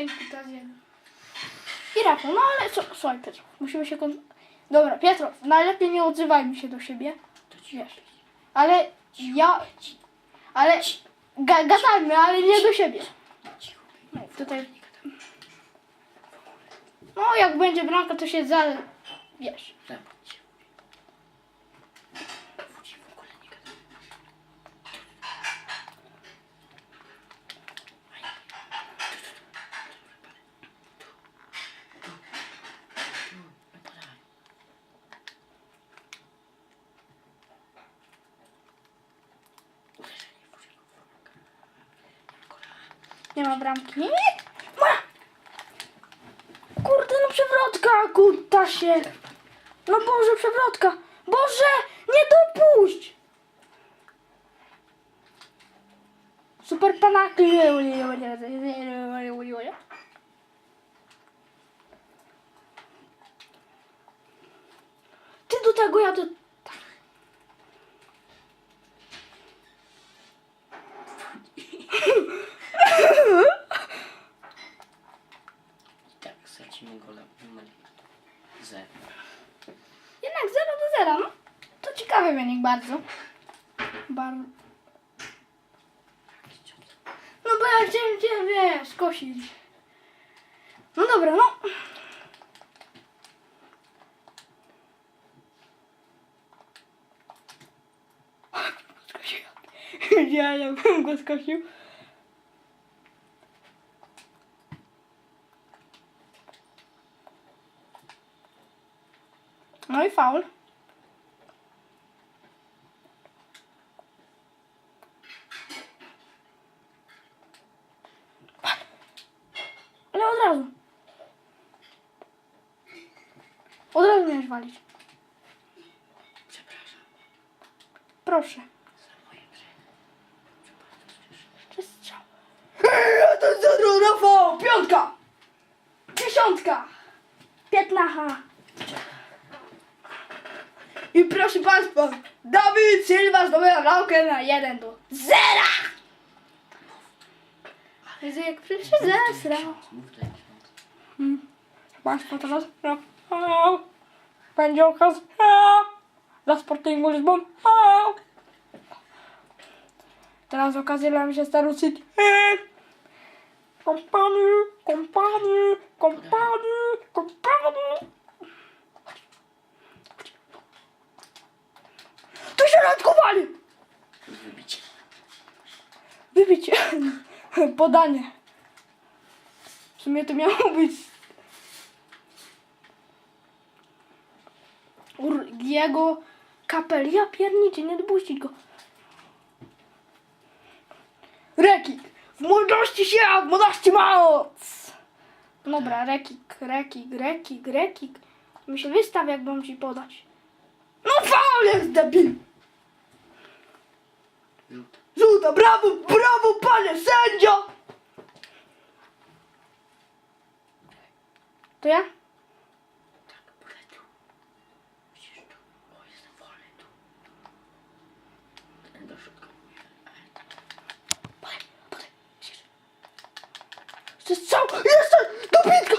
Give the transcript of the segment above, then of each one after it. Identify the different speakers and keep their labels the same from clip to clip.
Speaker 1: ten kutas jeden. I Rafał, no ale co, słuchaj Piotr, musimy się kon... Dobra, Piotr, najlepiej nie odzywajmy się do siebie.
Speaker 2: To ci
Speaker 1: Wiesz. Ale ja... Ale... Ga gadajmy, ale nie do siebie. No, tutaj... No, jak będzie bramka, to się za... Wiesz.
Speaker 2: Zamknij się. Wódź w ogóle nie gadaj. Podaj. Uderzenie w udział.
Speaker 1: Nie ma bramki. Ma! Kurde, no przewrotka, kuta się. No Boże, przewrotka. Boże, nie dopuść! Super panaki. Ty do tego, ja do...
Speaker 2: I tak stracimy gola numer 0.
Speaker 1: Jednak 0 do 0, no. To ciekawy wynik bardzo. Bar... No bo ja chciałem cię, wiesz, skosić. No dobra, no. Ja, ja bym go skosił. No i faul. Walić.
Speaker 2: Przepraszam
Speaker 1: Proszę.
Speaker 2: za moje grzechy.
Speaker 1: Czy strzał? Hej, to zero, Rafał! Piątka! Dziesiątka! Piętnacha! I proszę Państwa, Dawid Silva zdobywa bramkę na 1 do 0! Jezu, jak przecież zesrał.
Speaker 2: Mów do ksiądz.
Speaker 1: Hmm. Państwo teraz Rafał. Będzie okaz Rafał. dla Sportingu Lizbon. Teraz okazja dla Manchesteru City. Kompanii, kompanii, kompanii, kompanii. To się radkowali!
Speaker 2: Wybicie.
Speaker 1: Wybicie. Podanie. W sumie to miało być Urgiego Kapeli. Ja piernicie, nie dopuścić go. Rekik. W młodości się, a w młodości moc. Dobra, rekik, rekik, rekik, rekik. Mi się wystaw, jak mam ci podać. No faul jest debil.
Speaker 2: Żółta,
Speaker 1: brawo, brawo, panie sędzio! To ja?
Speaker 2: Tak, podaj tu. Musisz tu. O, jestem wolny tu. Ten do środka. Ale tak.
Speaker 1: Podaj, podaj, musisz. To jest strzał! Jest! Dobitka!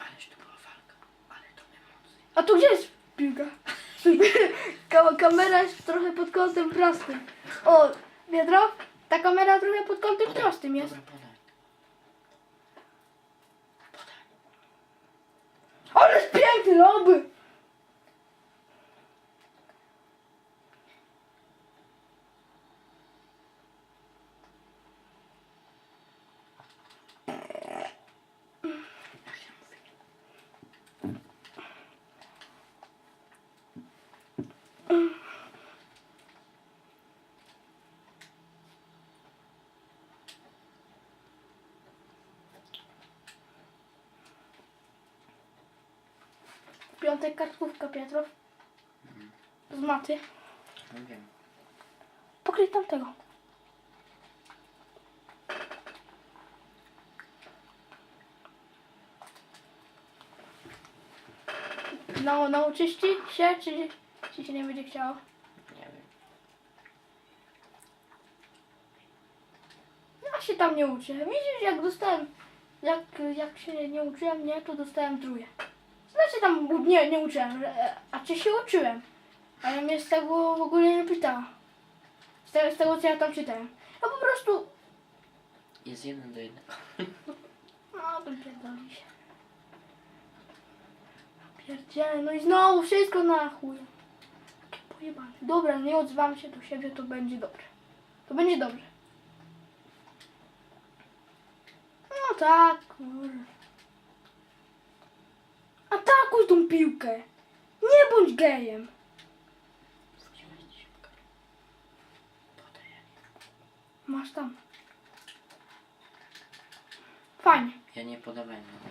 Speaker 2: Ależ to była walka. Ale to emocje.
Speaker 1: A tu gdzie jest piłka? Ka- kamera jest trochę pod kątem prostym. O, Biedro, ta kamera trochę pod kątem prostym jest.
Speaker 2: Dobra, podaj. Podaj.
Speaker 1: Ale jest piękny, roby! Piątek kartkówka, Pietrow. Z maty.
Speaker 2: No wiem.
Speaker 1: Pokryj tamtego. No, nauczysz ci się, czy ci się nie będzie chciało?
Speaker 2: Nie wiem.
Speaker 1: Ja się tam nie uczę. Widzisz, jak dostałem, jak, jak się nie uczyłem, nie, to dostałem truje. Znaczy tam nie, nie uczyłem, e, a czy się uczyłem? Ale mnie z tego w ogóle nie pytała. Z tego, z tego co ja tam czytałem. Ja po prostu,
Speaker 2: Jest jeden do jednego.
Speaker 1: no to pierdoli się. Pierdziele, no i znowu wszystko na chuj. Takie pojebane. Dobra, nie odzwam się do siebie, to będzie dobrze. To będzie dobrze. No tak, kurwa. Atakuj tą piłkę. Nie bądź gejem. Masz tam. Fajnie.
Speaker 2: Ja nie podawałem. No.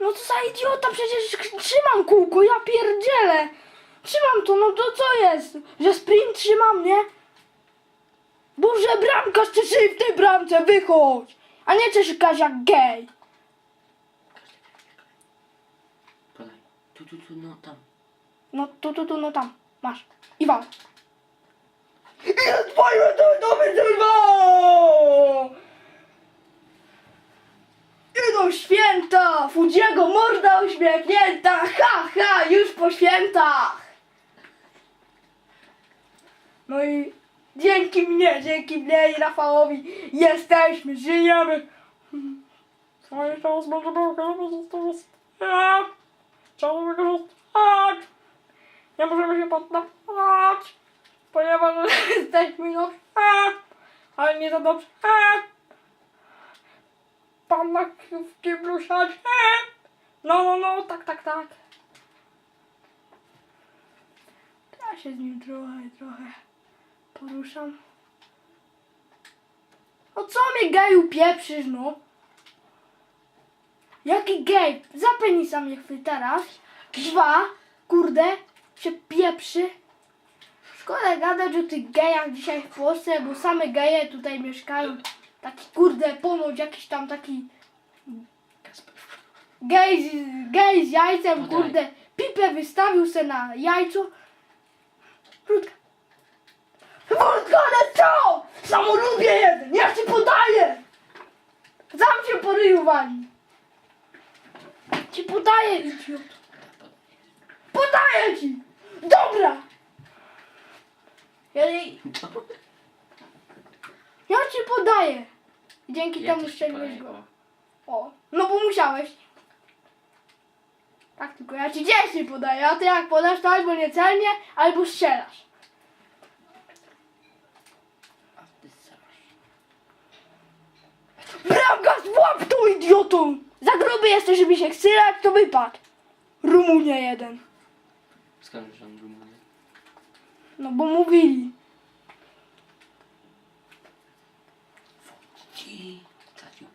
Speaker 1: No to za idiota, przecież trzymam kółko, ja pierdzielę. Trzymam to, no to co jest? Że sprint trzymam, nie? Boże, bramkarz, szyj w tej bramce, wychodź! A nie czekasz jak gej.
Speaker 2: Każdy wie, Podaj. Tu, tu, tu, no tam.
Speaker 1: No tu, tu, tu, no tam, masz. I wal. I twoje to do wygrywa! Idą święta! Fudziego morda uśmiechnięta! Ha, ha, już po świętach! No i dzięki mnie, dzięki mnie i Rafałowi jesteśmy, żyjemy! Cały czas może było wykorzystać. Trzeba wykorzystać! Nie możemy się poddawać, ponieważ jesteśmy dobrze, ale nie za dobrze. Pan na w kiblu siadź. No, no, no, tak, tak, tak. Ja się z nim trochę, trochę poruszam. No co mnie geju pieprzysz, no? Jaki gej? Za penisa mnie chwyta raz. Dwa, kurde, się pieprzy. Szkoda gadać o tych gejach dzisiaj w Polsce, bo same geje tutaj mieszkają. Taki kurde, ponoć jakiś tam taki gej z, gej z jajcem, kurde. Pipę wystawił se na jajco. Wódka. Wódka, ale co? Samolubię jeden, ja ci podaję. Sam się po ryju wali. Ci podaję, idiot. Podaję ci! Dobra! Ja, ja ci podaję. Dzięki
Speaker 2: Ja
Speaker 1: temu
Speaker 2: też ci
Speaker 1: strzeliłeś go.
Speaker 2: o.
Speaker 1: O, no bo musiałeś. Tak, tylko ja ci 10 podaję, a ty jak podasz, to albo niecelnie, albo strzelasz.
Speaker 2: A ty strzelasz.
Speaker 1: Bramka, złap tą idiotą! Za gruby jesteś, żeby się chcylać, to wypadł. Rumunia jeden.
Speaker 2: Skąd że on rumuje?
Speaker 1: No bo mówili.
Speaker 2: Ci. Tracił.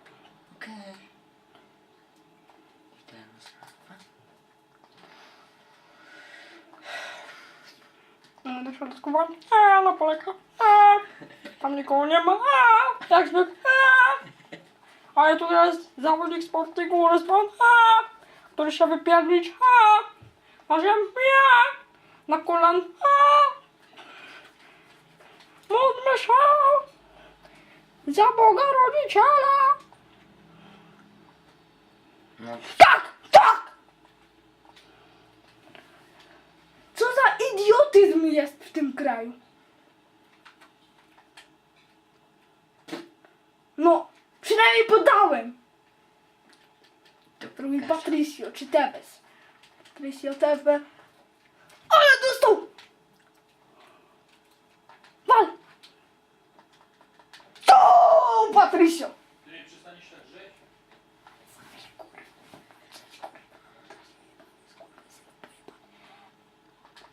Speaker 2: I teraz.
Speaker 1: No, do środkowania. A, na poleka. A, tam nikogo nie ma. A, jak zwykle. A, ale tu jest zawodnik sportingu Respond, a, który się wypierdlić. A, na ziemię. Na kolan. A, módlmy się. Za Boga rodziciela.
Speaker 2: No,
Speaker 1: Tak, tak. Co za idiotyzm jest w tym kraju?
Speaker 2: Pokaż.
Speaker 1: Patricio, czy Tevez. Patricio Tevez. Ale dostał! Wal! To Patricio!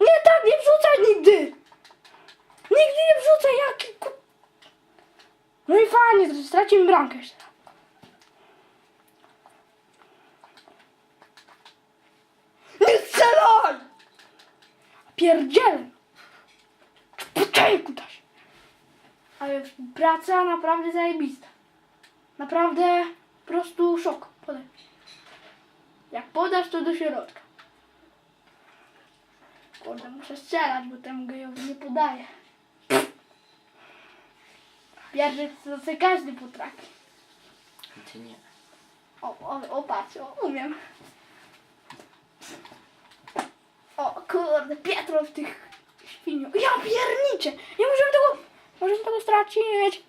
Speaker 3: Nie tak,
Speaker 1: nie wrzucaj nigdy! Nigdy nie wrzucaj, jaki ku... No i fajnie, stracimy bramkę jeszcze. Nie strzelaj! Pierdzielę! Poczekaj, kutaś! Ale praca naprawdę zajebista. Naprawdę po prostu szok. Podaj. Jak podasz, to do środka. Kurde, muszę strzelać, bo temu gejowi nie podaję. Pierwszy co sobie każdy potrafi.
Speaker 2: Ty nie.
Speaker 1: O, o, o patrz, o, umiem. O kurde, Pietro w tych świniu. Ja pierniczę! Nie możemy tego, możemy tego stracić.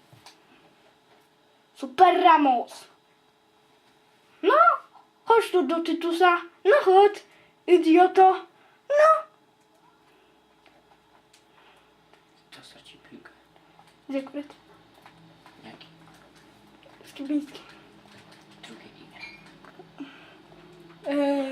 Speaker 1: Super Ramos. No, chodź tu do Tytusa. No chodź, idioto. No.
Speaker 2: To straci piłkę.
Speaker 1: Zygfryd,
Speaker 2: Jaki?
Speaker 1: Skibiński.
Speaker 2: Drugie imię.
Speaker 1: Eee,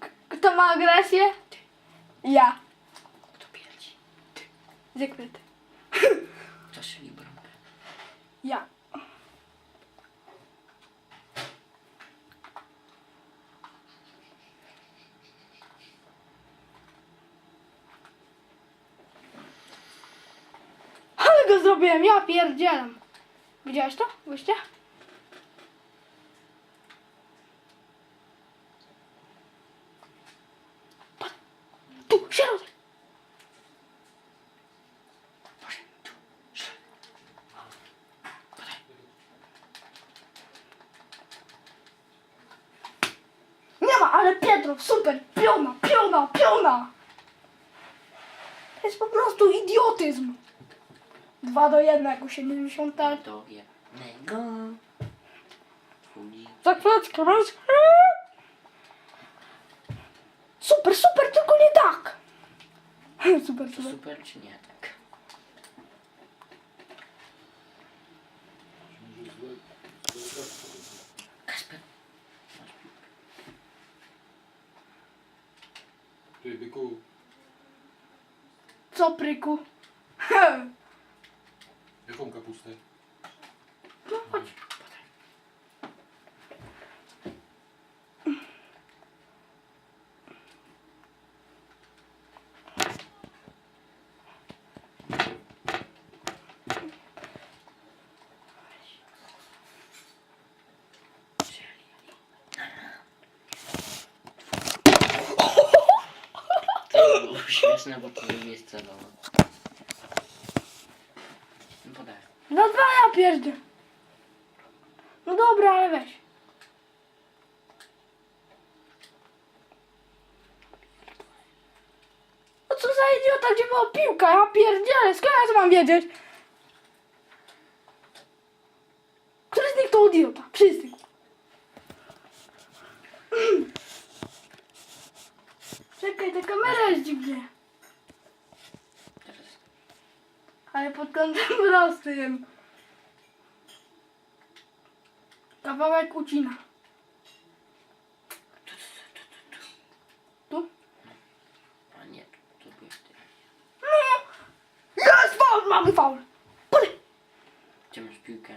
Speaker 1: K- Kto ma agresję? Ja.
Speaker 2: Kto pierdzi?
Speaker 1: Zygfryd.
Speaker 2: Kto strzeli bramkę?
Speaker 1: Ja. Ale go zrobiłem, ja pierdzielam. Widziałeś to? Wyście? Patrz. Tu, środek.
Speaker 2: Boże, tu. Strzel. Podaj.
Speaker 1: Nie ma, super, piona, piona, piona. To jest po prostu idiotyzm. Dwa do jednego, 70.
Speaker 2: Do jednego.
Speaker 1: Za chwileczkę, masz? Super, super, tylko nie tak. Super, super.
Speaker 2: super czy nie? Tak. Kasper. Masz piłkę.
Speaker 3: Ty, byku,
Speaker 1: Co, pryku?
Speaker 3: jaką kapustę?
Speaker 1: No chodź.
Speaker 2: Podaj. Strzeli. To było śmieszne, bo to nie jest celowo. No podaj.
Speaker 1: No dwa ja pierdę. No dobra, ale weź. No co za idiota, gdzie była piłka? Ja pierdzielę, skąd ja to mam wiedzieć? Który z nich to idiota? Wszyscy. Czekaj, ta kamera jest dziwnie.
Speaker 2: Teraz.
Speaker 1: Kątem prostym. Kawałek ucina. Tu?
Speaker 2: A nie, to byłeś ty.
Speaker 1: No! Jest faul! Mamy faul! Podaj!
Speaker 2: Gdzie masz piłkę?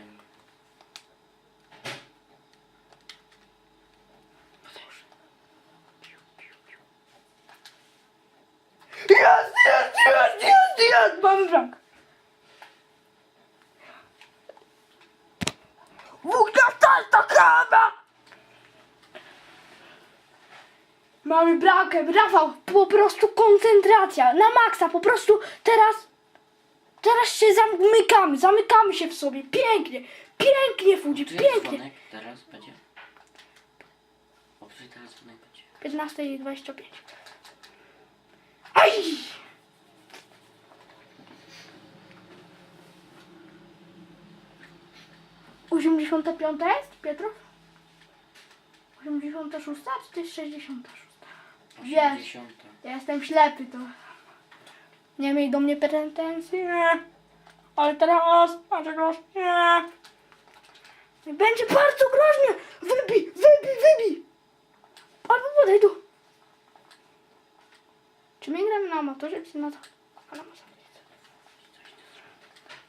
Speaker 1: Jest, jest, jest, jest, jest! Mamy bramkę. Mamy bramkę, Rafał, po prostu koncentracja, na maksa, po prostu teraz, teraz się zamykamy, zamykamy się w sobie, pięknie, pięknie Fudzi, pięknie.
Speaker 2: dzwonek, teraz będzie. O, teraz dzwonek będzie.
Speaker 1: 15.25. Aj! Osiemdziesiąta piąta jest, Piotrów? Osiemdziesiąta szósta, czy to jest sześćdziesiąta szósta? Wiesz.
Speaker 2: 80.
Speaker 1: Ja jestem ślepy, to... Nie miej do mnie pretensji, nie. Ale teraz, patrz groźnie. nie. Będzie bardzo groźnie. Wybij, wybij, wybij. Albo podaj tu. Czy my gramy na amatorze, czy na to? Na.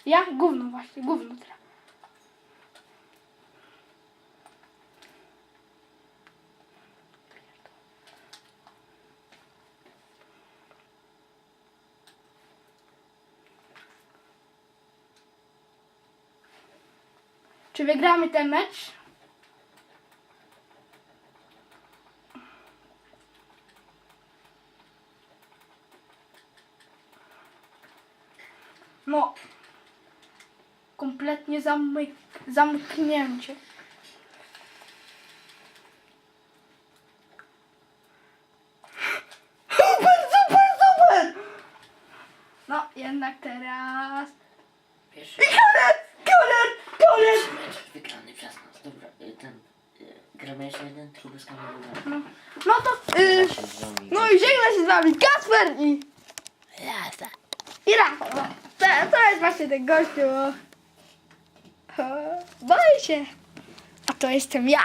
Speaker 1: Ja? Gówno właśnie, gówno teraz. Czy wygramy ten mecz? No. Kompletnie zamyk zamknięcie. No, jednak teraz.
Speaker 2: Pierwszy jeszcze jeden.
Speaker 1: No, no to, y, no i żegna się z wami Kasper i,
Speaker 2: Jazda.
Speaker 1: i Rafał. No, To, to jest właśnie ten gościu. O, Boję się. A to jestem ja.